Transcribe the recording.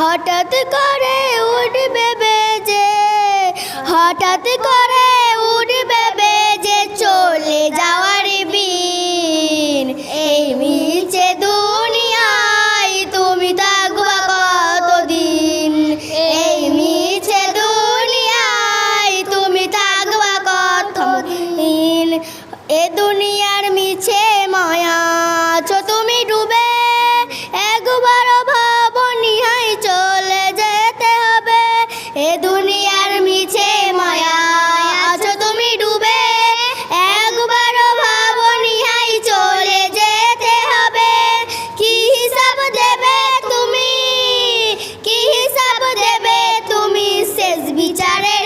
হঠাৎ করে উঠবে বেজে, হঠাৎ করে উঠবে বেজে চলে যাওয়ার বিন এই মিলছে দুনিয়ায়, তুমি থাকবা কতদিন? এই মিলছে দুনিয়ায়, তুমি থাকবা কতদিন? এ দুনিয়ার মিছে মায়া এ দুনিয়ার মিছে মায়া আছো তুমি ডুবে, একবারও ভাবো নিহাই চলে যেতে হবে। কি হিসাব দেবে তুমি? কি হিসাব দেবে তুমি? শেষ বিচারের